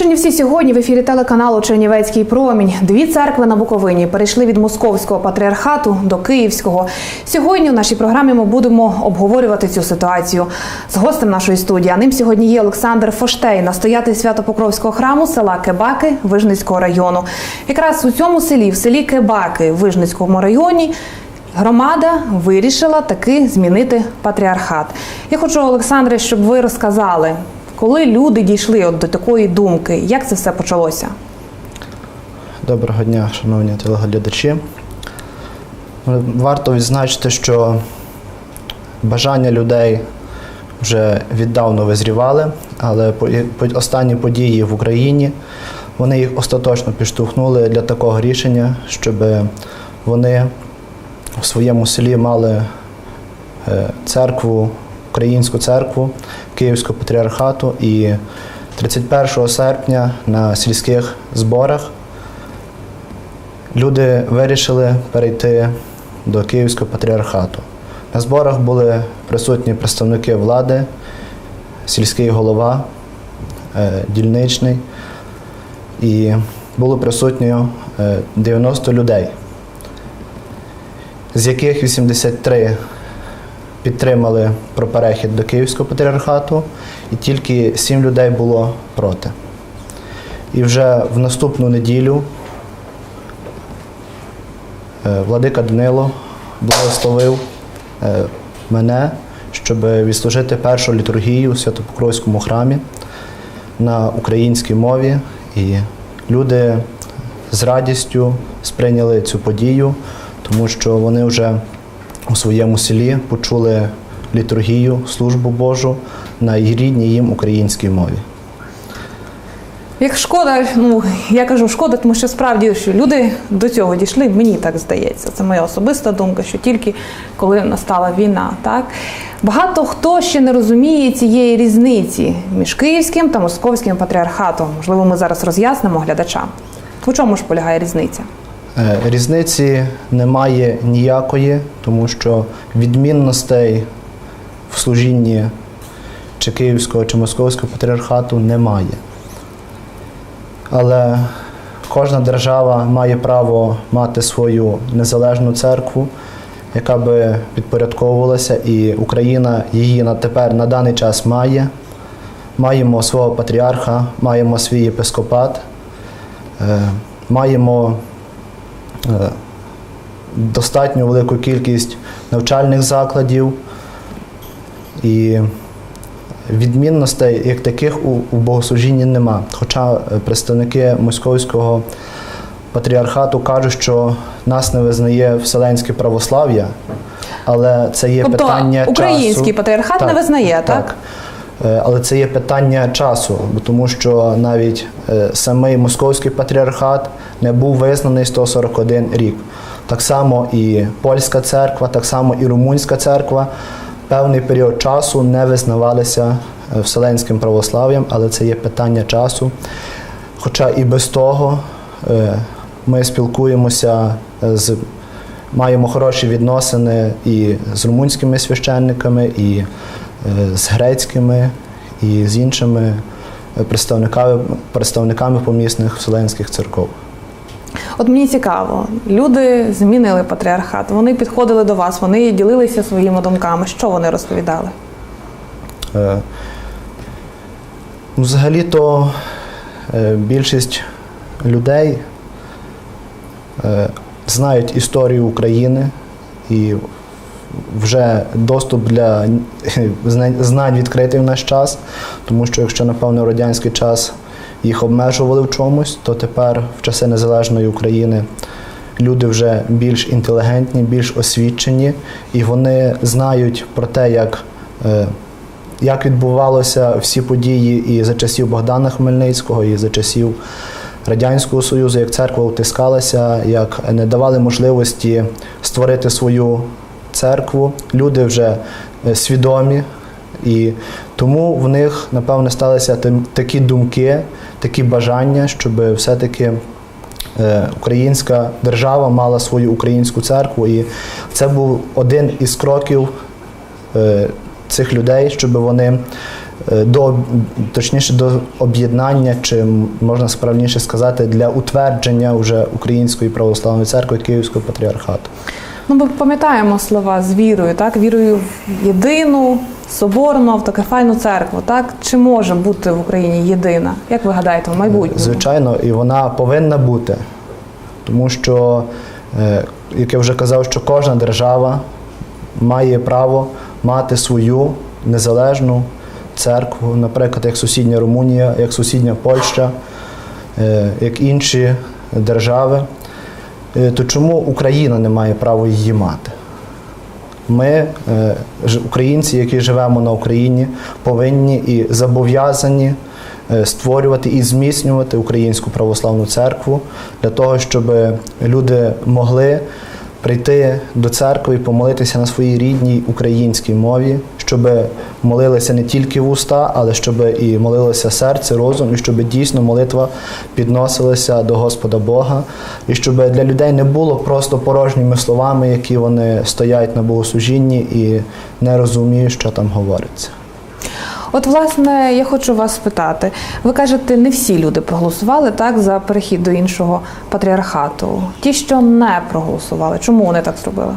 Чернівці сьогодні в ефірі телеканалу Чернівецький промінь. Дві церкви на Буковині перейшли від московського патріархату до київського. Сьогодні в нашій програмі ми будемо обговорювати цю ситуацію з гостем нашої студії. А ним сьогодні є Олександр Фоштей, настоятель Свято-Покровського храму села Кебаки Вижницького району. Якраз у цьому селі, в селі Кебаки Вижницькому районі. Громада вирішила таки змінити патріархат. Я хочу, Олександре, щоб ви розказали, коли люди дійшли от до такої думки, як це все почалося? Доброго дня, шановні телеглядачі. Варто відзначити, що бажання людей вже віддавно визрівали, але останні події в Україні вони їх остаточно підштовхнули для такого рішення, щоб вони в своєму селі мали е, церкву, українську церкву Київського патріархату. І 31 серпня на сільських зборах люди вирішили перейти до Київського патріархату. На зборах були присутні представники влади, сільський голова, е, дільничний, і було присутньо е, 90 людей, з яких 83 підтримали про перехід до Київського патріархату, і тільки 7 людей було проти. І вже в наступну неділю Е, Владика Данило благословив е, мене, щоб відслужити першу літургію у Святопокровському храмі на українській мові. І люди з радістю сприйняли цю подію, тому що вони вже у своєму селі почули літургію, службу Божу на рідній їм українській мові. Як шкода, ну я кажу шкода, тому що справді що люди до цього дійшли, мені так здається. Це моя особиста думка, що тільки коли настала війна, так багато хто ще не розуміє цієї різниці між київським та московським патріархатом. Можливо, ми зараз роз'яснимо глядачам. У чому ж полягає різниця? Е, Різниці немає ніякої, тому що відмінностей в служінні чи Київського, чи Московського патріархату немає. Але кожна держава має право мати свою незалежну церкву, яка би підпорядковувалася, і Україна її на тепер на даний час має. Маємо свого патріарха, маємо свій єпископат, е, маємо достатньо велику кількість навчальних закладів і відмінностей як таких у, у богослужінні нема. Хоча е, представники московського патріархату кажуть, що нас не визнає вселенське православ'я, але це є Тобто питання український часу. патріархат не визнає, так? Е, Але це є питання часу, тому що навіть е, самий московський патріархат не був визнаний 141 рік. Так само і польська церква, так само і румунська церква певний період часу не визнавалися е, вселенським православ'ям, але це є питання часу. Хоча і без того е, ми спілкуємося е, з маємо хороші відносини і з румунськими священниками, і е, з грецькими, і з іншими е, представниками, представниками помісних вселенських церков. От мені цікаво, люди змінили патріархат. Вони підходили до вас, вони ділилися своїми думками. Що вони розповідали? Е, ну, Взагалі-то е, більшість людей е, знають історію України і вже доступ для знань- відкритий в наш час, тому що якщо, напевно, радянський час їх обмежували в чомусь, то тепер в часи незалежної України люди вже більш інтелігентні, більш освічені, і вони знають про те, як, е, як відбувалося всі події і за часів Богдана Хмельницького, і за часів Радянського Союзу, як церква утискалася, як не давали можливості створити свою церкву. Люди вже е, свідомі, і тому в них, напевне, сталися такі думки, такі бажання, щоб все-таки е, українська держава мала свою українську церкву. І це був один із кроків е, цих людей, щоб вони до точніше до об'єднання, чи можна справніше сказати, для утвердження вже Української православної церкви Київського патріархату. Ну, ми пам'ятаємо слова з вірою, так? Вірою в єдину, соборну, автокефальну церкву. Так? Чи може бути в Україні єдина? Як ви гадаєте, в майбутньому? Звичайно, і вона повинна бути, тому що, е, як я вже казав, що кожна держава має право мати свою незалежну церкву, наприклад, як сусідня Румунія, як сусідня Польща, е, як інші держави. Е, То чому Україна не має права її мати? Ми, е, українці, які живемо на Україні, повинні і зобов'язані е, створювати і зміцнювати Українську православну церкву для того, щоб люди могли прийти до церкви і помолитися на своїй рідній українській мові, щоб молилися не тільки вуста, але щоб і молилося серце, розум, і щоб дійсно молитва підносилася до Господа Бога, і щоб для людей не було просто порожніми словами, які вони стоять на богослужінні і не розуміють, що там говориться. От, власне, я хочу вас спитати. Ви кажете, не всі люди проголосували так за перехід до іншого патріархату. Ті, що не проголосували, чому вони так зробили?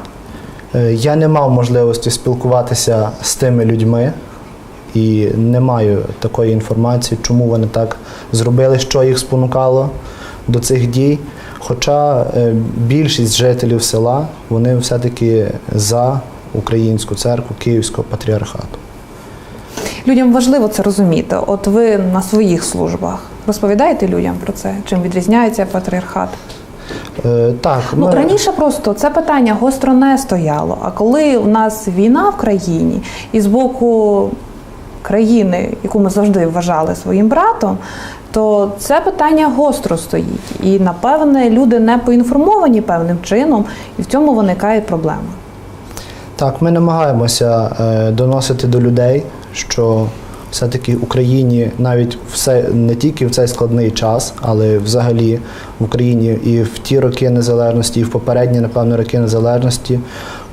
Е, Я не мав можливості спілкуватися з тими людьми і не маю такої інформації, чому вони так зробили, що їх спонукало до цих дій. Хоча е, більшість жителів села вони все-таки за українську церкву Київського патріархату. Людям важливо це розуміти. От ви на своїх службах розповідаєте людям про це, чим відрізняється патріархат? Е, Так, Ну ми- раніше просто це питання гостро не стояло. А коли у нас війна в країні, і з боку країни, яку ми завжди вважали своїм братом, то це питання гостро стоїть. І напевне люди не поінформовані певним чином, і в цьому виникає проблема. Так, ми намагаємося е, доносити до людей, що все-таки Україні навіть все не тільки в цей складний час, але взагалі в Україні і в ті роки незалежності, і в попередні, напевно, роки незалежності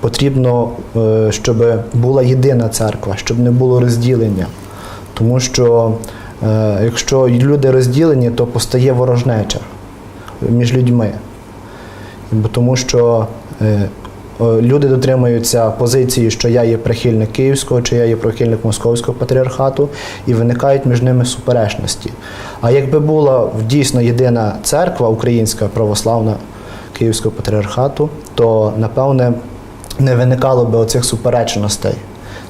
потрібно, е, щоб була єдина церква, щоб не було розділення. Тому що е, якщо люди розділені, то постає ворожнеча між людьми. Тому що е, люди дотримуються позиції, що я є прихильник Київського, чи я є прихильник Московського патріархату, і виникають між ними суперечності. А якби була дійсно єдина церква українська православна Київського патріархату, то напевне не виникало би оцих суперечностей,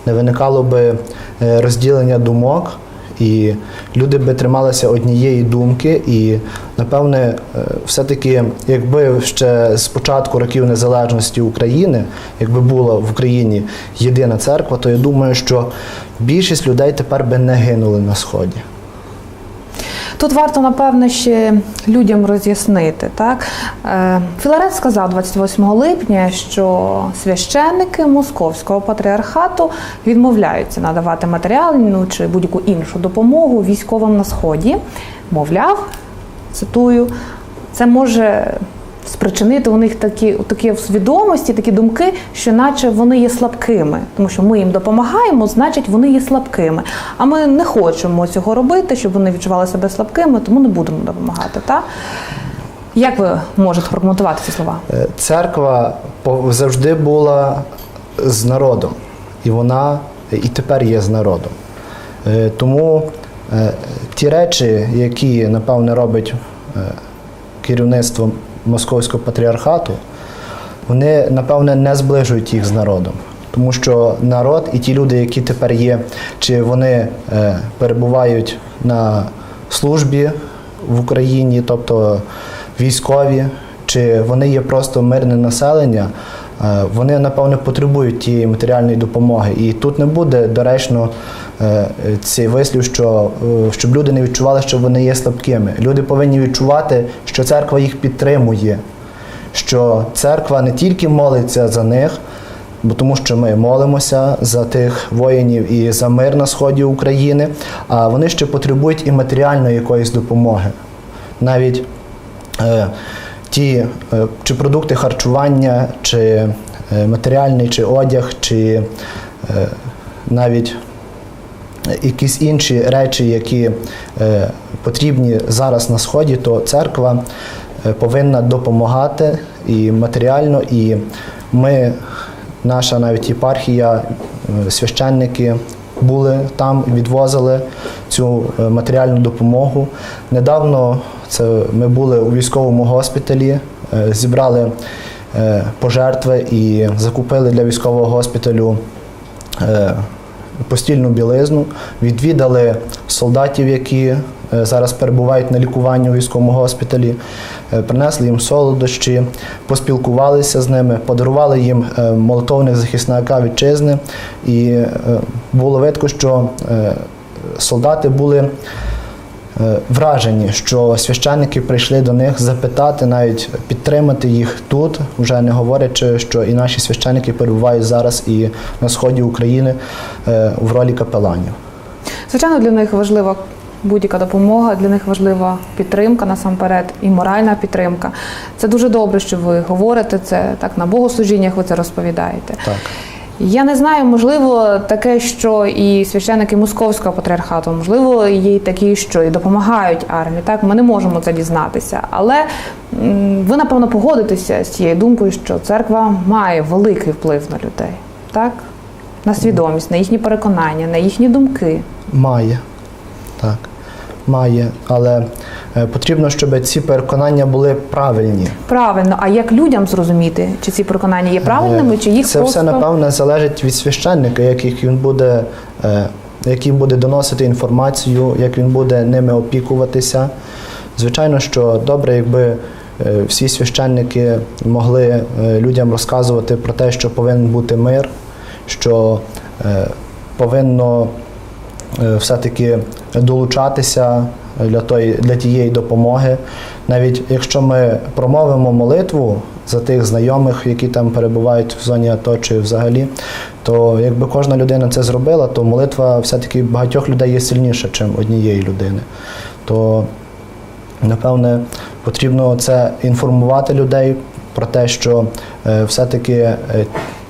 не виникало би е, розділення думок. І люди би трималися однієї думки, і напевне, е, все-таки, якби ще з початку років незалежності України, якби була в Україні єдина церква, то я думаю, що більшість людей тепер би не гинули на сході. Тут варто, напевно, ще людям роз'яснити. Так? Е, Філарет сказав 28 липня, що священники Московського патріархату відмовляються надавати матеріальну чи будь-яку іншу допомогу військовим на сході. Мовляв, цитую, це може спричинити у них такі, такі свідомості, такі думки, що наче вони є слабкими, тому що ми їм допомагаємо, значить вони є слабкими. А ми не хочемо цього робити, щоб вони відчували себе слабкими, тому не будемо допомагати. Так? Як ви можете прокоментувати ці слова? Е, Церква завжди була з народом, і вона і тепер є з народом. Е, Тому е, ті речі, які, напевне, робить керівництво Московського патріархату, вони, напевне, не зближують їх з народом. Тому що народ і ті люди, які тепер є, чи вони е, перебувають на службі в Україні, тобто військові, чи вони є просто мирне населення, е, вони, напевно, потребують тієї матеріальної допомоги. І тут не буде доречно цей вислів, що е, щоб люди не відчували, що вони є слабкими. Люди повинні відчувати, що церква їх підтримує, що церква не тільки молиться за них, бо тому що ми молимося за тих воїнів і за мир на сході України, а вони ще потребують і матеріальної якоїсь допомоги. Навіть е, ті е, чи продукти харчування, чи е, матеріальний, чи одяг, чи е, навіть якісь інші речі, які е, потрібні зараз на сході, то церква е, повинна допомагати і матеріально, і ми, наша навіть єпархія, е, священники були там, відвозили цю матеріальну допомогу. Недавно це ми були у військовому госпіталі, зібрали пожертви і закупили для військового госпіталю постільну білизну, відвідали солдатів, які е, зараз перебувають на лікуванні у військовому госпіталі, е, принесли їм солодощі, поспілкувалися з ними, подарували їм молотовних захисника вітчизни. І е, було видко, що е, солдати були е, вражені, що священники прийшли до них запитати, навіть підтримати їх тут, вже не говорячи, що і наші священики перебувають зараз і на сході України е, в ролі капеланів. Звичайно, для них важлива будь-яка допомога, для них важлива підтримка насамперед і моральна підтримка. Це дуже добре, що ви говорите це так на богослужіннях. Ви це розповідаєте. Так. Я не знаю, можливо, таке, що і священики московського патріархату, можливо, є такі, що і допомагають армії. Так, ми не можемо це дізнатися. Але ви напевно погодитеся з цією думкою, що церква має великий вплив на людей, так? На свідомість, на їхні переконання, на їхні думки. Має. Має. Але е, потрібно, щоб ці переконання були правильні. Правильно, а як людям зрозуміти, чи ці переконання є правильними, чи їх Це просто все напевне залежить від священника, як їх він буде, е, буде доносити інформацію, як він буде ними опікуватися. Звичайно, що добре, якби е, всі священники могли людям розказувати про те, що повинен бути мир, що повинно все-таки долучатися для, тої, для тієї допомоги. Навіть якщо ми промовимо молитву за тих знайомих, які там перебувають в зоні АТО чи взагалі, то якби кожна людина це зробила, то молитва все-таки багатьох людей є сильніша, ніж однієї людини. То напевне потрібно це інформувати людей про те, що е, все-таки е,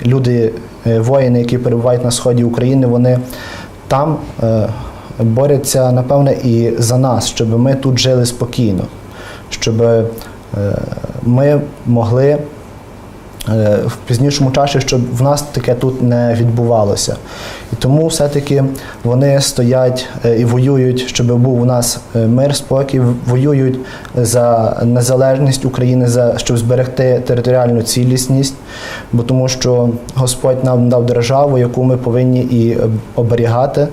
люди, е, воїни, які перебувають на сході України, вони там е, борються, напевне, і за нас, щоб ми тут жили спокійно, щоб е, ми могли в пізнішому часі, щоб в нас таке тут не відбувалося. І тому все-таки вони стоять е, і воюють, щоб був у нас е, мир, спокій, воюють за незалежність України, за щоб зберегти територіальну цілісність, бо тому що Господь нам дав державу, яку ми повинні і оберігати,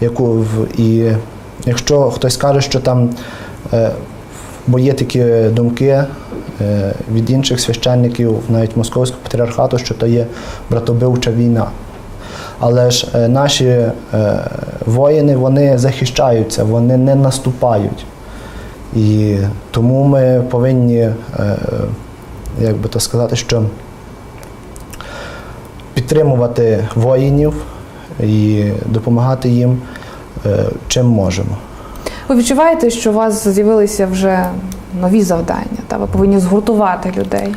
яку в- і якщо хтось каже, що там е, бо є такі думки е, від інших священників, навіть московського патріархату, що то є братобивча війна. Але ж е, наші е, воїни вони захищаються, вони не наступають. І тому ми повинні, е, як би то сказати, що підтримувати воїнів і допомагати їм е, чим можемо. Ви відчуваєте, що у вас з'явилися вже нові завдання, та ви повинні згуртувати людей.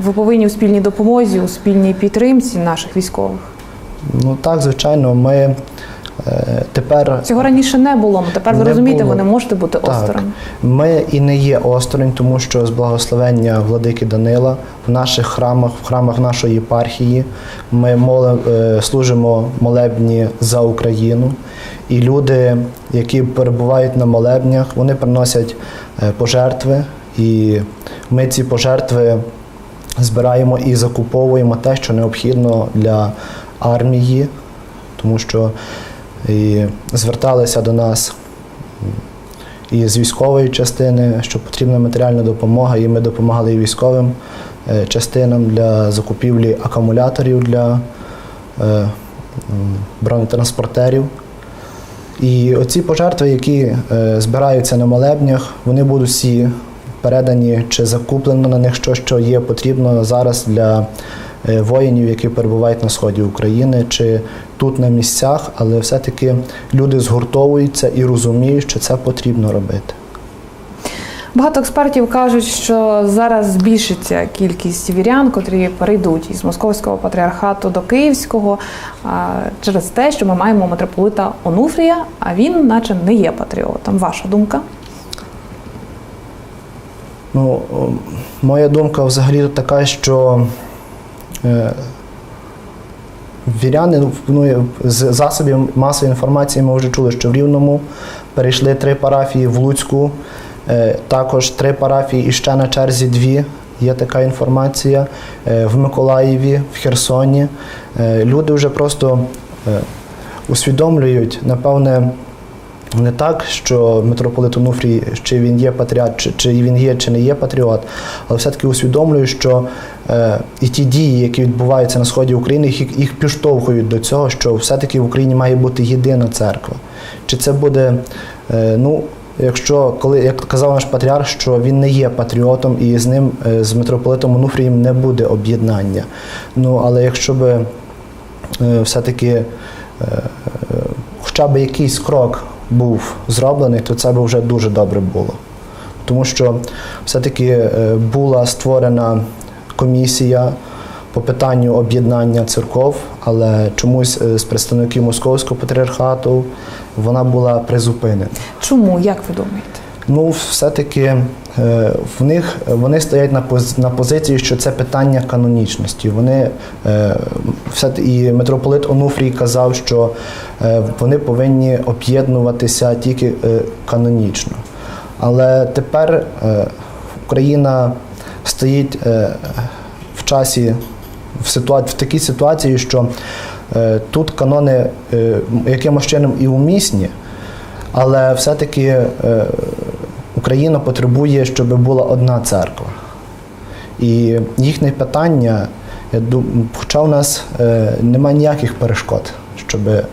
Ви повинні у спільній допомозі, у спільній підтримці наших військових. Ну так, звичайно, ми тепер Цього раніше не було. Тепер ви розумієте, було. ви не можете бути Так. осторонь. Ми і не є осторонь, тому що з благословення владики Данила в наших храмах, в храмах нашої єпархії, ми молим, е, служимо молебні за Україну. І люди, які перебувають на молебнях, вони приносять е, пожертви, і ми ці пожертви збираємо і закуповуємо те, що необхідно для армії, тому що і зверталися до нас і з військової частини, що потрібна матеріальна допомога, і ми допомагали і військовим е, частинам для закупівлі акумуляторів для е, бронетранспортерів. І оці пожертви, які е, збираються на молебнях, вони будуть всі передані чи закуплено на них що, що є потрібно зараз для воїнів, які перебувають на сході України, чи тут на місцях, але все-таки люди згуртовуються і розуміють, що це потрібно робити. Багато експертів кажуть, що зараз збільшиться кількість вірян, котрі перейдуть із московського патріархату до київського через те, що ми маємо митрополита Онуфрія, а він, наче, не є патріотом. Ваша думка? Ну, моя думка взагалі така, що е, віряни, ну, з засобів масової інформації ми вже чули, що в Рівному перейшли три парафії в Луцьку, е, також три парафії і ще на черзі дві. Є така інформація е, в Миколаєві, в Херсоні. Е, Люди вже просто е, усвідомлюють, напевне, не так, що митрополит Онуфрій, чи він є патріот, чи, чи він є, чи не є патріот, але все-таки усвідомлюю, що е, і ті дії, які відбуваються на сході України, їх, їх підштовхують до цього, що все-таки в Україні має бути єдина церква. Чи це буде, е, ну, якщо, коли, як казав наш патріарх, що він не є патріотом і з ним, е, з митрополитом Онуфрієм не буде об'єднання. Ну, але якщо би е, все-таки е, е, хоча б якийсь крок був зроблений, то це б вже дуже добре було. Тому що все-таки е, була створена комісія по питанню об'єднання церков, але чомусь е, з представників Московського патріархату вона була призупинена. Чому? Як ви думаєте? Ну, все-таки в них вони стоять на поз- на позиції, що це питання канонічності. Вони е, все і митрополит Онуфрій казав, що е, вони повинні об'єднуватися тільки е, канонічно. Але тепер е, Україна стоїть е, в часі в, ситуа... в такій ситуації, що е, тут канони е, якимось чином і умісні, але все-таки е, Україна потребує, щоб була одна церква. І їхнє питання, я дум- хоча у нас е, немає ніяких перешкод, щоб е,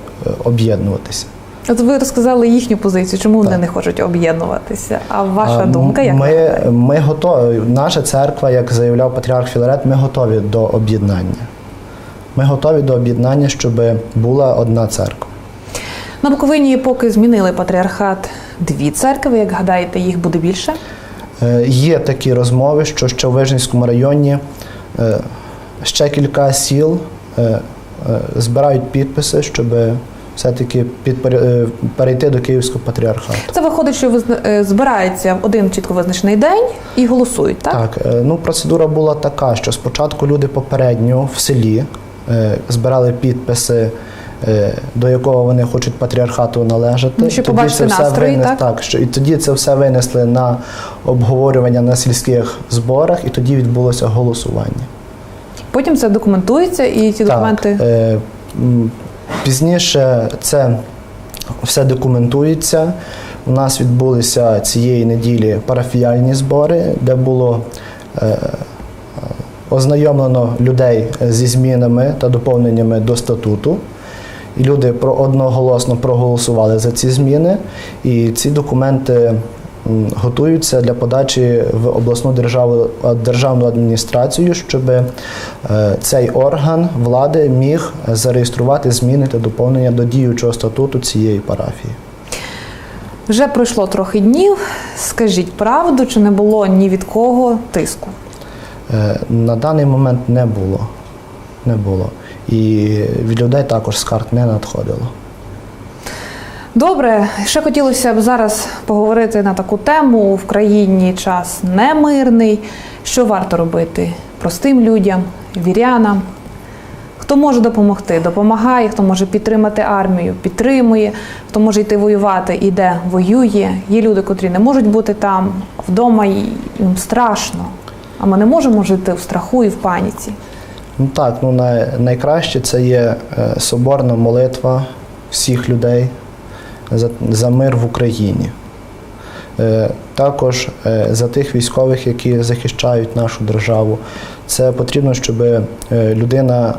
об'єднуватися. От ви розказали їхню позицію, чому вони не хочуть об'єднуватися? А ваша А, думка, як ми, ми готові. Наша церква, як заявляв патріарх Філарет, ми готові до об'єднання. Ми готові до об'єднання, щоб була одна церква. На Буковині поки змінили патріархат дві церкви. Як гадаєте, їх буде більше? Е, Є такі розмови, що ще в Вижницькому районі е, ще кілька сіл е, збирають підписи, щоб все-таки перейти до Київського патріархату. Це виходить, що е, в один чітко визначений день і голосують, так? Так, ну процедура була така, що спочатку люди попередньо в селі збирали підписи, до якого вони хочуть патріархату належати. Ну, щоб Тоді побачити це все настрої, винес- так? так що, і тоді це все винесли на обговорювання на сільських зборах, і тоді відбулося голосування. Потім це документується, і ці документи Так, е, пізніше це все документується. У нас відбулися цієї неділі парафіяльні збори, де було е, ознайомлено людей зі змінами та доповненнями до статуту. І люди одноголосно проголосували за ці зміни, і ці документи готуються для подачі в обласну державу, державну адміністрацію, щоб е, цей орган влади міг зареєструвати зміни та доповнення до діючого статуту цієї парафії. вже пройшло трохи днів. Скажіть правду, чи не було ні від кого тиску? Е, На даний момент не було. Не було. І від людей також скарг не надходило. Добре, ще хотілося б зараз поговорити на таку тему. В країні час немирний. Що варто робити простим людям, вірянам? Хто може допомогти? Допомагає, хто може підтримати армію, підтримує, хто може йти воювати, іде, воює. Є люди, котрі не можуть бути там, вдома їм страшно. А ми не можемо жити в страху і в паніці. Ну так, ну най, найкраще це є е, соборна молитва всіх людей за, за мир в Україні. Е, також е, за тих військових, які захищають нашу державу. Це потрібно, щоб людина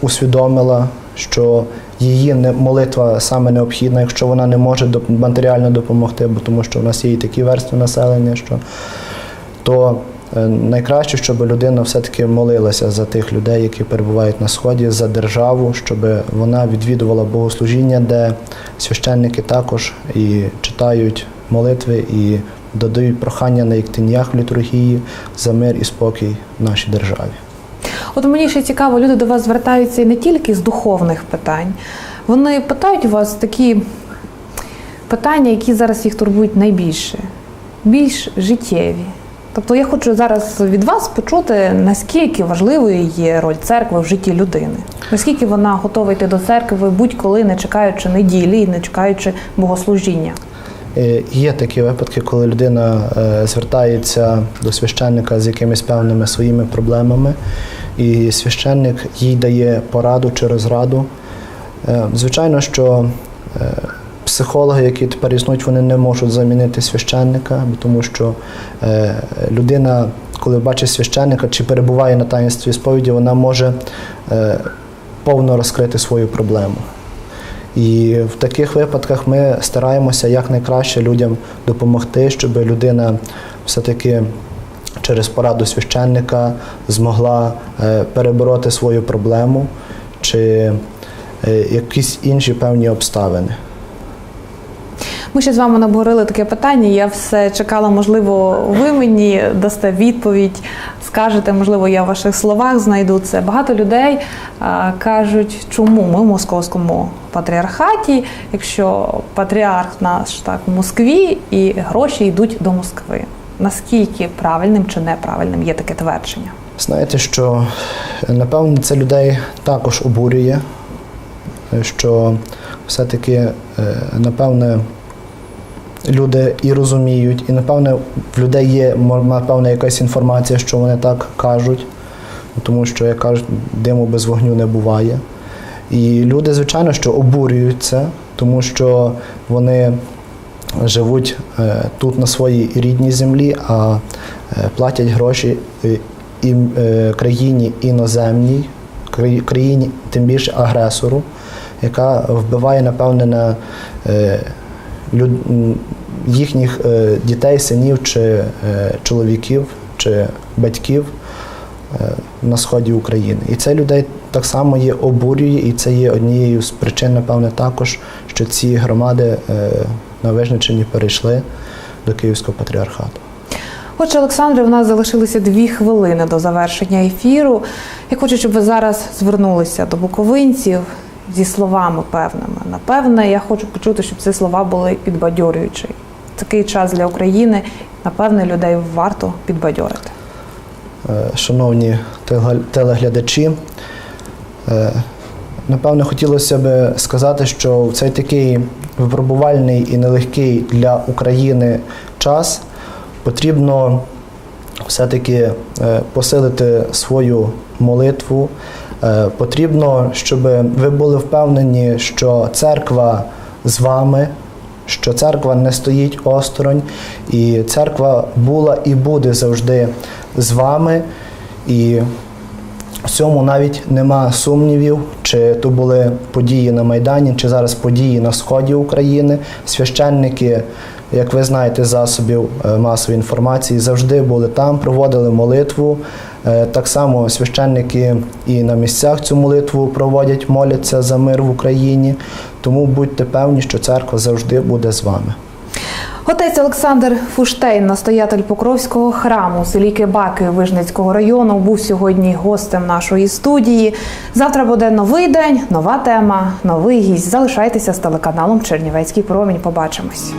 усвідомила, що її молитва саме необхідна, якщо вона не може матеріально допомогти, бо тому що в нас є і такі верстви населення, що то найкраще, щоб людина все-таки молилася за тих людей, які перебувають на сході, за державу, щоб вона відвідувала богослужіння, де священники також і читають молитви і додають прохання на іктинях в літургії за мир і спокій в нашій державі. От мені ще цікаво, люди до вас звертаються не тільки з духовних питань. Вони питають у вас такі питання, які зараз їх турбують найбільше, більш життєві. Тобто я хочу зараз від вас почути, наскільки важливою є роль церкви в житті людини, наскільки вона готова йти до церкви будь-коли, не чекаючи неділі не чекаючи богослужіння. Е, Є такі випадки, коли людина е, звертається до священника з якимись певними своїми проблемами, і священник їй дає пораду чи розраду. Е, Звичайно, що психологи, які тепер існують, вони не можуть замінити священника, тому що е, людина, коли бачить священника чи перебуває на таїнстві сповіді, вона може е, повно розкрити свою проблему. І в таких випадках ми стараємося якнайкраще людям допомогти, щоб людина все-таки через пораду священника змогла е, перебороти свою проблему чи якісь інші певні обставини. Ми ще з вами обговорили таке питання. Я все чекала, можливо, ви мені дасте відповідь, скажете, можливо, я в ваших словах знайду це. Багато людей а, кажуть, чому ми в московському патріархаті, якщо патріарх наш так в Москві і гроші йдуть до Москви. Наскільки правильним чи неправильним є таке твердження? Знаєте, що напевно це людей також обурює, що все-таки, е, напевне, люди і розуміють, і напевне в людей є напевне якась інформація, що вони так кажуть, тому що, як кажуть, диму без вогню не буває. І люди, звичайно, що обурюються, тому що вони живуть е, тут на своїй рідній землі, а е, платять гроші е, і, країні іноземній, країні, тим більше агресору, яка вбиває, напевне, на їхніх е, дітей, синів чи е, чоловіків чи батьків е, на сході України. І це людей так само є обурює, і це є однією з причин, напевне, також, що ці громади на Вижниччині перейшли до Київського патріархату. Отже, Олександре, у нас залишилося дві хвилини до завершення ефіру. Я хочу, щоб ви зараз звернулися до буковинців зі словами певними. Напевне, я хочу почути, щоб ці слова були підбадьорюючі. Такий час для України. Напевне, людей варто підбадьорити. Е, Шановні телеглядачі, е, напевно, хотілося б сказати, що в цей такий випробувальний і нелегкий для України час потрібно все-таки е, посилити свою молитву. Е, Потрібно, щоб ви були впевнені, що церква з вами, що церква не стоїть осторонь, і церква була і буде завжди з вами. І в цьому навіть нема сумнівів, чи то були події на Майдані, чи зараз події на сході України. Священники, як ви знаєте, засобів е, масової інформації завжди були там, проводили молитву. Е, Так само священники і на місцях цю молитву проводять, моляться за мир в Україні. Тому будьте певні, що церква завжди буде з вами. Отець Олександр Фуштейн, настоятель Покровського храму селі Кибаки Вижницького району, був сьогодні гостем нашої студії. Завтра буде новий день, нова тема, новий гість. Залишайтеся з телеканалом Чернівецький промінь. Побачимось.